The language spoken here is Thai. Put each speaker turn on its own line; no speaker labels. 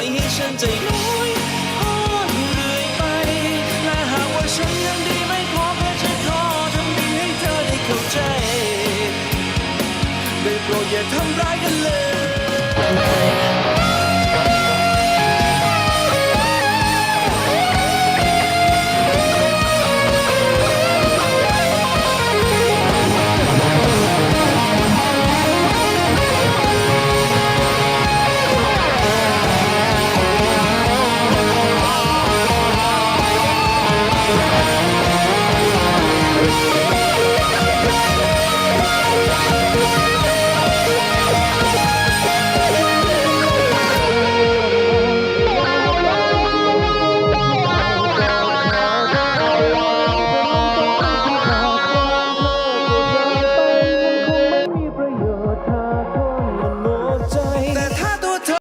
อยให้ฉันใจลอยพออยู่เรื่อยไป และหากว่าฉันยังดีไม่พอเพื่อจะขอทำดีให้เธอได้เข้าใจได้โปรดอย่าทำร้ายกันเลย